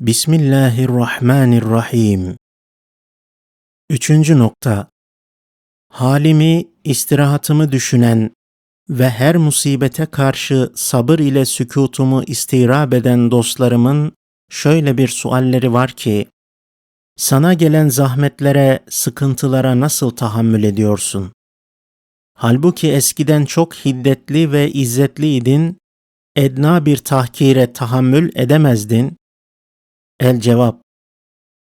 Bismillahirrahmanirrahim. Üçüncü nokta. Halimi, istirahatımı düşünen ve her musibete karşı sabır ile sükutumu istirab eden dostlarımın şöyle bir sualleri var ki, sana gelen zahmetlere, sıkıntılara nasıl tahammül ediyorsun? Halbuki eskiden çok hiddetli ve izzetliydin, edna bir tahkire tahammül edemezdin, El cevap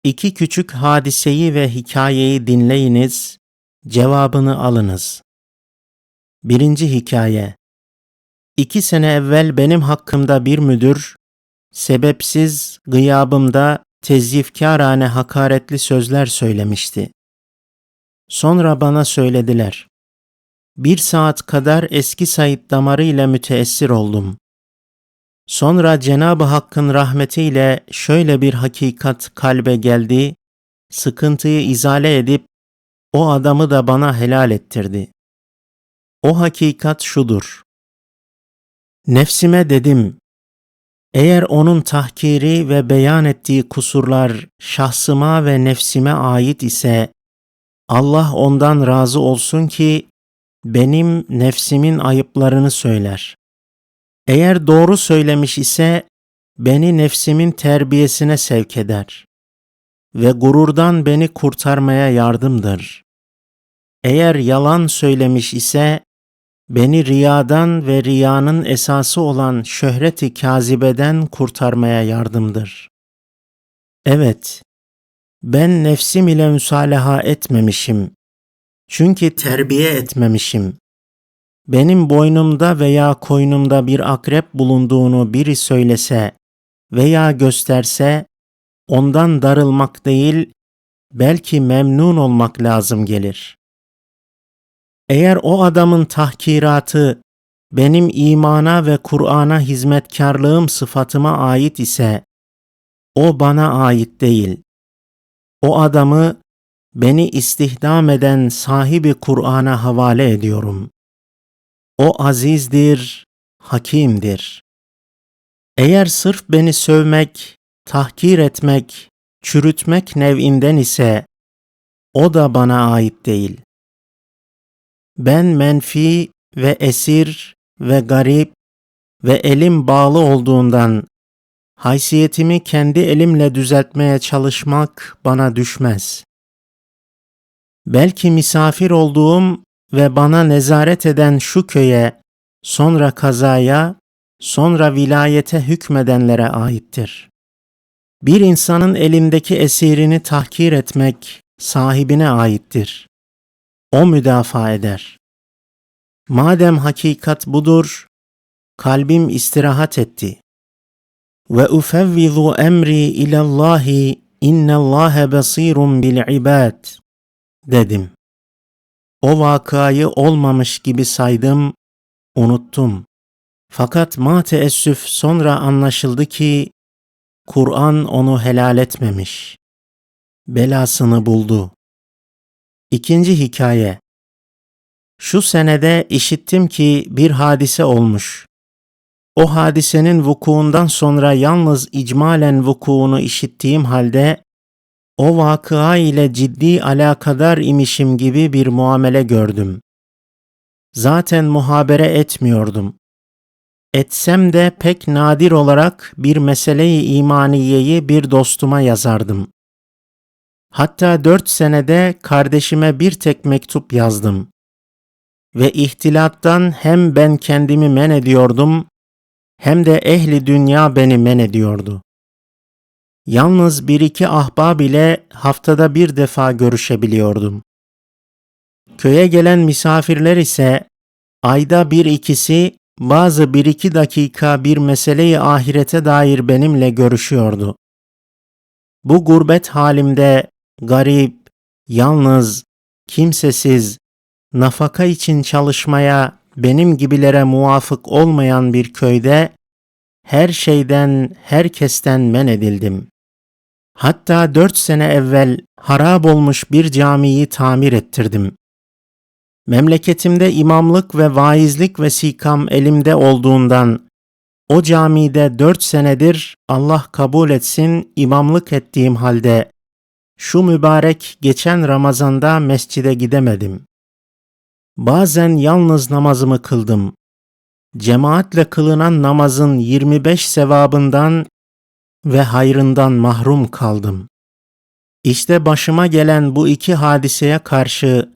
İki küçük hadiseyi ve hikayeyi dinleyiniz, cevabını alınız. Birinci hikaye İki sene evvel benim hakkımda bir müdür, sebepsiz gıyabımda tezyifkârane hakaretli sözler söylemişti. Sonra bana söylediler. Bir saat kadar eski Said damarı ile müteessir oldum. Sonra Cenab-ı Hakk'ın rahmetiyle şöyle bir hakikat kalbe geldi, sıkıntıyı izale edip o adamı da bana helal ettirdi. O hakikat şudur. Nefsime dedim, eğer onun tahkiri ve beyan ettiği kusurlar şahsıma ve nefsime ait ise, Allah ondan razı olsun ki benim nefsimin ayıplarını söyler. Eğer doğru söylemiş ise beni nefsimin terbiyesine sevk eder ve gururdan beni kurtarmaya yardımdır. Eğer yalan söylemiş ise beni riyadan ve riyanın esası olan şöhreti kazibeden kurtarmaya yardımdır. Evet, ben nefsim ile müsalaha etmemişim. Çünkü terbiye etmemişim benim boynumda veya koynumda bir akrep bulunduğunu biri söylese veya gösterse ondan darılmak değil belki memnun olmak lazım gelir. Eğer o adamın tahkiratı benim imana ve Kur'an'a hizmetkarlığım sıfatıma ait ise o bana ait değil. O adamı beni istihdam eden sahibi Kur'an'a havale ediyorum. O azizdir, hakimdir. Eğer sırf beni sövmek, tahkir etmek, çürütmek nev'inden ise o da bana ait değil. Ben menfi ve esir ve garip ve elim bağlı olduğundan haysiyetimi kendi elimle düzeltmeye çalışmak bana düşmez. Belki misafir olduğum ve bana nezaret eden şu köye, sonra kazaya, sonra vilayete hükmedenlere aittir. Bir insanın elindeki esirini tahkir etmek sahibine aittir. O müdafaa eder. Madem hakikat budur, kalbim istirahat etti. Ve ufevvizu emri ilallahi innallâhe basirun bil ibad dedim. O vakayı olmamış gibi saydım, unuttum. Fakat ma teessüf sonra anlaşıldı ki Kur'an onu helal etmemiş. Belasını buldu. İkinci hikaye. Şu senede işittim ki bir hadise olmuş. O hadisenin vukuundan sonra yalnız icmalen vukuunu işittiğim halde o vakıa ile ciddi alakadar imişim gibi bir muamele gördüm. Zaten muhabere etmiyordum. Etsem de pek nadir olarak bir meseleyi imaniyeyi bir dostuma yazardım. Hatta dört senede kardeşime bir tek mektup yazdım. Ve ihtilattan hem ben kendimi men ediyordum, hem de ehli dünya beni men ediyordu. Yalnız bir iki ahbab ile haftada bir defa görüşebiliyordum. Köye gelen misafirler ise ayda bir ikisi bazı bir iki dakika bir meseleyi ahirete dair benimle görüşüyordu. Bu gurbet halimde garip, yalnız, kimsesiz, nafaka için çalışmaya benim gibilere muvafık olmayan bir köyde her şeyden, herkesten men edildim. Hatta dört sene evvel harap olmuş bir camiyi tamir ettirdim. Memleketimde imamlık ve vaizlik vesikam elimde olduğundan o camide dört senedir Allah kabul etsin imamlık ettiğim halde şu mübarek geçen Ramazan'da mescide gidemedim. Bazen yalnız namazımı kıldım. Cemaatle kılınan namazın 25 sevabından ve hayrından mahrum kaldım. İşte başıma gelen bu iki hadiseye karşı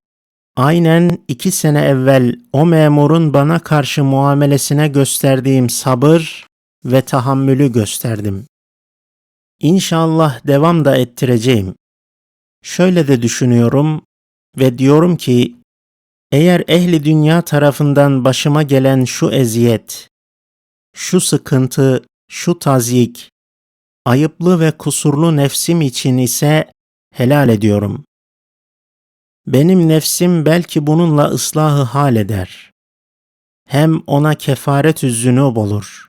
aynen iki sene evvel o memurun bana karşı muamelesine gösterdiğim sabır ve tahammülü gösterdim. İnşallah devam da ettireceğim. Şöyle de düşünüyorum ve diyorum ki eğer ehli dünya tarafından başıma gelen şu eziyet, şu sıkıntı, şu tazyik, ayıplı ve kusurlu nefsim için ise helal ediyorum. Benim nefsim belki bununla ıslahı hal eder. Hem ona kefaret zünub olur.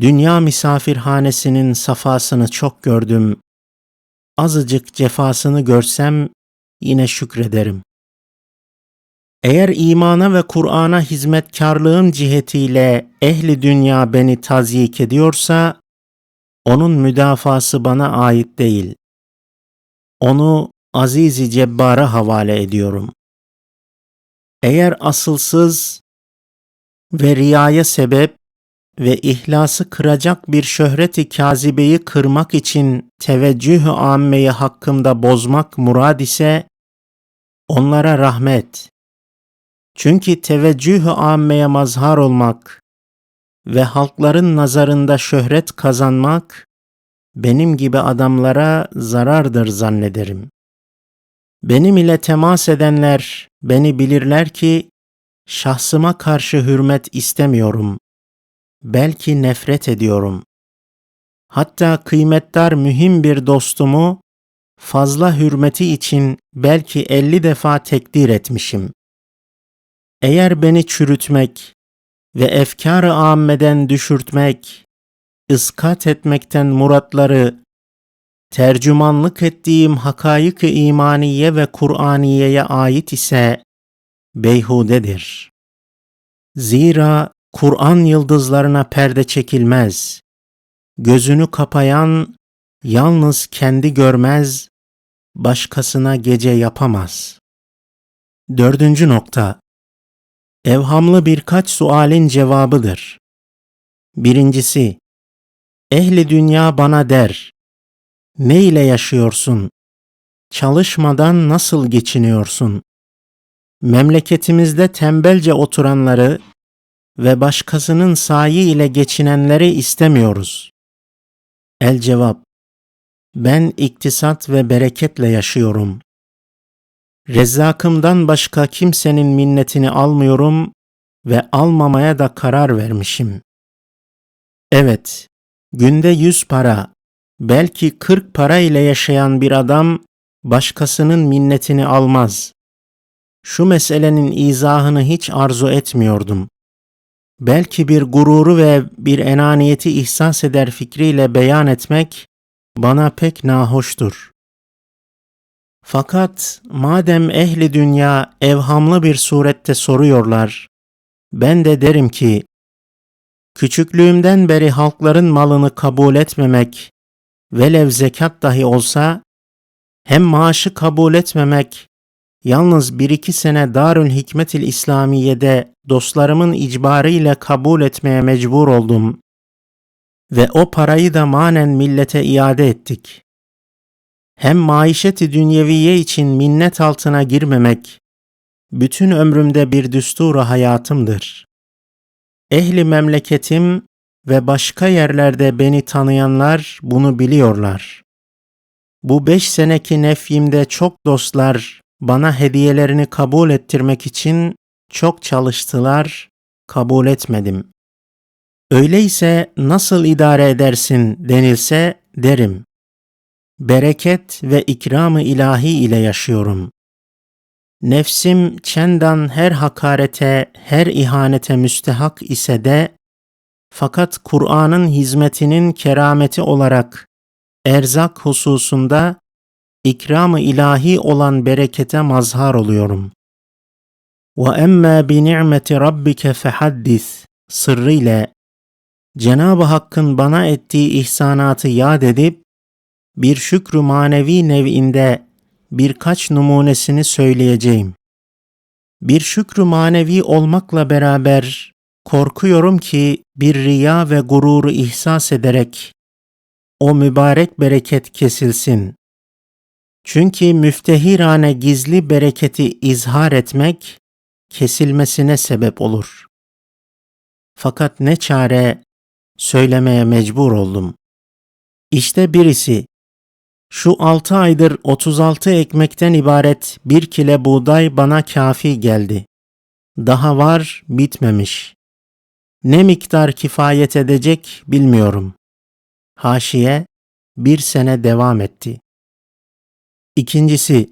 Dünya misafirhanesinin safasını çok gördüm. Azıcık cefasını görsem yine şükrederim. Eğer imana ve Kur'an'a hizmetkarlığım cihetiyle ehli dünya beni tazyik ediyorsa, onun müdafası bana ait değil. Onu Azizi Cebbar'a havale ediyorum. Eğer asılsız ve riyaya sebep ve ihlası kıracak bir şöhreti kazibeyi kırmak için teveccüh-ü ammeyi hakkımda bozmak murad ise onlara rahmet. Çünkü teveccüh-ü ammeye mazhar olmak ve halkların nazarında şöhret kazanmak benim gibi adamlara zarardır zannederim. Benim ile temas edenler beni bilirler ki şahsıma karşı hürmet istemiyorum. Belki nefret ediyorum. Hatta kıymetdar mühim bir dostumu fazla hürmeti için belki elli defa tekdir etmişim. Eğer beni çürütmek ve efkar-ı ammeden düşürtmek, ıskat etmekten muratları tercümanlık ettiğim hakayık-ı imaniye ve Kur'aniyeye ait ise beyhudedir. Zira Kur'an yıldızlarına perde çekilmez. Gözünü kapayan yalnız kendi görmez, başkasına gece yapamaz. Dördüncü nokta Evhamlı birkaç sualin cevabıdır. Birincisi, ehli dünya bana der, ne ile yaşıyorsun? Çalışmadan nasıl geçiniyorsun? Memleketimizde tembelce oturanları ve başkasının sayi ile geçinenleri istemiyoruz. El cevap Ben iktisat ve bereketle yaşıyorum. Rezzakımdan başka kimsenin minnetini almıyorum ve almamaya da karar vermişim. Evet, günde yüz para, belki kırk para ile yaşayan bir adam başkasının minnetini almaz. Şu meselenin izahını hiç arzu etmiyordum. Belki bir gururu ve bir enaniyeti ihsas eder fikriyle beyan etmek bana pek nahoştur. Fakat madem ehli dünya evhamlı bir surette soruyorlar, ben de derim ki, küçüklüğümden beri halkların malını kabul etmemek, velev zekat dahi olsa, hem maaşı kabul etmemek, yalnız bir iki sene Darül Hikmetil İslamiye'de dostlarımın icbarıyla kabul etmeye mecbur oldum ve o parayı da manen millete iade ettik hem maişeti dünyeviye için minnet altına girmemek, bütün ömrümde bir düsturu hayatımdır. Ehli memleketim ve başka yerlerde beni tanıyanlar bunu biliyorlar. Bu beş seneki nefyimde çok dostlar bana hediyelerini kabul ettirmek için çok çalıştılar, kabul etmedim. Öyleyse nasıl idare edersin denilse derim bereket ve ikramı ilahi ile yaşıyorum. Nefsim çendan her hakarete, her ihanete müstehak ise de fakat Kur'an'ın hizmetinin kerameti olarak erzak hususunda ikramı ilahi olan berekete mazhar oluyorum. Emme bi ni'meti rabbike fehaddis sırrıyla Cenab-ı Hakk'ın bana ettiği ihsanatı yad edip bir şükrü manevi nev'inde birkaç numunesini söyleyeceğim. Bir şükrü manevi olmakla beraber korkuyorum ki bir riya ve gururu ihsas ederek o mübarek bereket kesilsin. Çünkü müftehirane gizli bereketi izhar etmek kesilmesine sebep olur. Fakat ne çare söylemeye mecbur oldum. İşte birisi şu altı aydır 36 ekmekten ibaret bir kile buğday bana kafi geldi. Daha var bitmemiş. Ne miktar kifayet edecek bilmiyorum. Haşiye bir sene devam etti. İkincisi,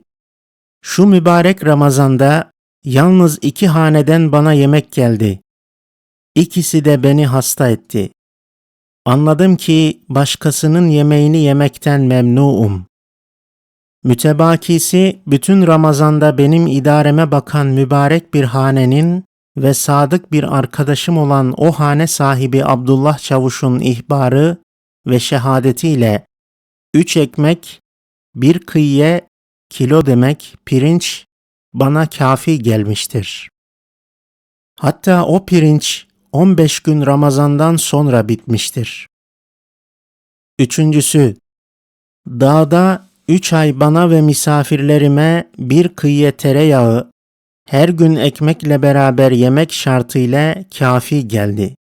şu mübarek Ramazanda yalnız iki haneden bana yemek geldi. İkisi de beni hasta etti. Anladım ki başkasının yemeğini yemekten memnuum. Mütebakisi bütün Ramazan'da benim idareme bakan mübarek bir hanenin ve sadık bir arkadaşım olan o hane sahibi Abdullah Çavuş'un ihbarı ve şehadetiyle üç ekmek, bir kıyye, kilo demek pirinç bana kafi gelmiştir. Hatta o pirinç 15 gün Ramazan'dan sonra bitmiştir. Üçüncüsü, dağda üç ay bana ve misafirlerime bir kıyıya tereyağı, her gün ekmekle beraber yemek şartıyla kafi geldi.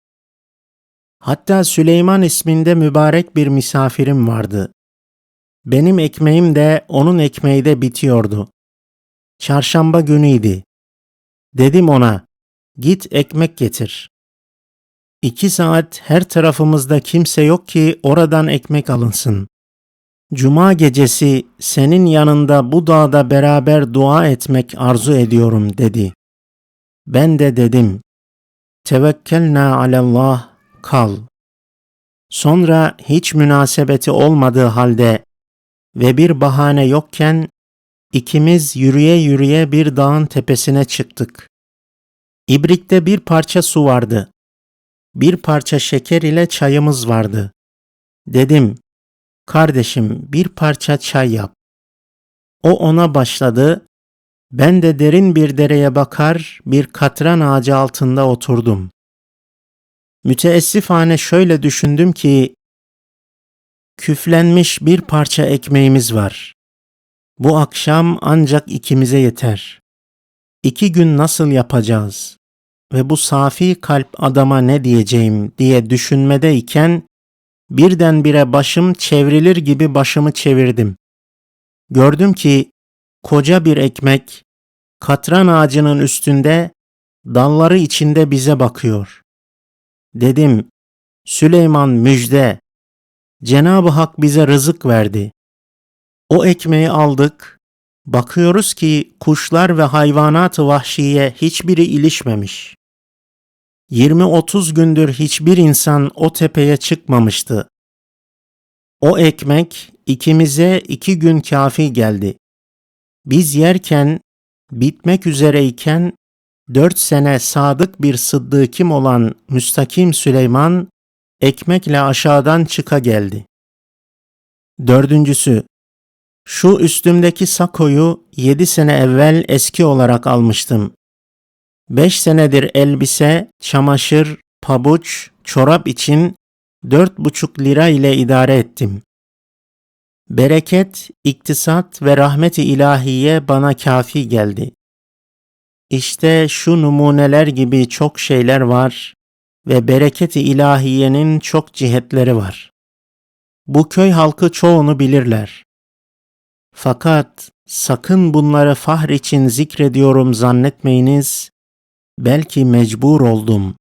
Hatta Süleyman isminde mübarek bir misafirim vardı. Benim ekmeğim de onun ekmeği de bitiyordu. Çarşamba günüydü. Dedim ona, git ekmek getir. İki saat her tarafımızda kimse yok ki oradan ekmek alınsın. Cuma gecesi senin yanında bu dağda beraber dua etmek arzu ediyorum dedi. Ben de dedim, tevekkelna alallah kal. Sonra hiç münasebeti olmadığı halde ve bir bahane yokken ikimiz yürüye yürüye bir dağın tepesine çıktık. İbrikte bir parça su vardı. Bir parça şeker ile çayımız vardı. Dedim, kardeşim bir parça çay yap. O ona başladı. Ben de derin bir dereye bakar bir katran ağacı altında oturdum. Müteessifane şöyle düşündüm ki küflenmiş bir parça ekmeğimiz var. Bu akşam ancak ikimize yeter. İki gün nasıl yapacağız? Ve bu safi kalp adama ne diyeceğim diye düşünmedeyken birdenbire başım çevrilir gibi başımı çevirdim. Gördüm ki koca bir ekmek katran ağacının üstünde dalları içinde bize bakıyor. Dedim, Süleyman müjde. Cenab-ı Hak bize rızık verdi. O ekmeği aldık. Bakıyoruz ki kuşlar ve hayvanat-ı vahşiye hiçbiri ilişmemiş. 20-30 gündür hiçbir insan o tepeye çıkmamıştı. O ekmek ikimize iki gün kafi geldi. Biz yerken, bitmek üzereyken dört sene sadık bir sıddıkim olan Müstakim Süleyman ekmekle aşağıdan çıka geldi. Dördüncüsü, şu üstümdeki sakoyu yedi sene evvel eski olarak almıştım. Beş senedir elbise, çamaşır, pabuç, çorap için dört buçuk lira ile idare ettim. Bereket, iktisat ve rahmeti ilahiye bana kafi geldi. İşte şu numuneler gibi çok şeyler var ve bereket-i ilahiyenin çok cihetleri var. Bu köy halkı çoğunu bilirler. Fakat sakın bunları fahr için zikrediyorum zannetmeyiniz, belki mecbur oldum.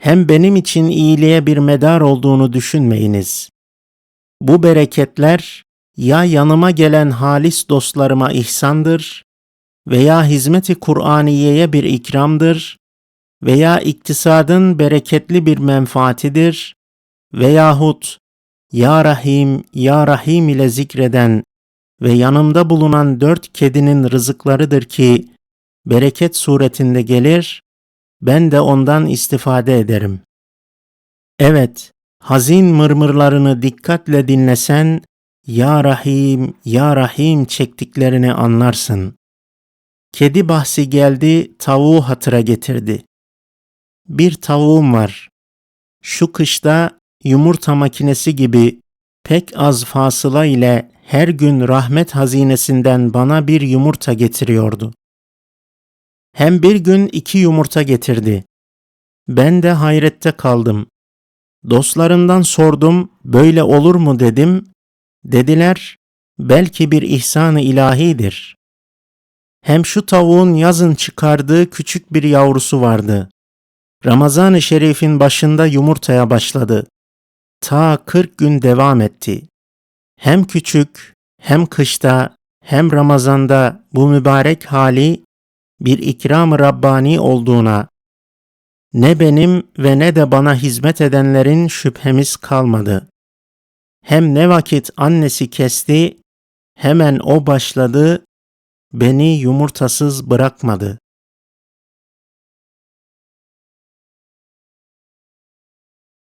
Hem benim için iyiliğe bir medar olduğunu düşünmeyiniz. Bu bereketler ya yanıma gelen halis dostlarıma ihsandır veya hizmeti Kur'aniye'ye bir ikramdır veya iktisadın bereketli bir menfaatidir veyahut Ya Rahim, Ya Rahim ile zikreden ve yanımda bulunan dört kedinin rızıklarıdır ki bereket suretinde gelir, ben de ondan istifade ederim. Evet, hazin mırmırlarını dikkatle dinlesen, Ya Rahim, Ya Rahim çektiklerini anlarsın. Kedi bahsi geldi, tavuğu hatıra getirdi. Bir tavuğum var. Şu kışta yumurta makinesi gibi pek az fasıla ile her gün rahmet hazinesinden bana bir yumurta getiriyordu. Hem bir gün iki yumurta getirdi. Ben de hayrette kaldım. Dostlarımdan sordum, böyle olur mu dedim. Dediler, belki bir ihsan-ı ilahidir. Hem şu tavuğun yazın çıkardığı küçük bir yavrusu vardı. Ramazan-ı Şerif'in başında yumurtaya başladı. Ta 40 gün devam etti. Hem küçük, hem kışta, hem Ramazan'da bu mübarek hali bir ikram-ı Rabbani olduğuna ne benim ve ne de bana hizmet edenlerin şüphemiz kalmadı. Hem ne vakit annesi kesti, hemen o başladı, beni yumurtasız bırakmadı.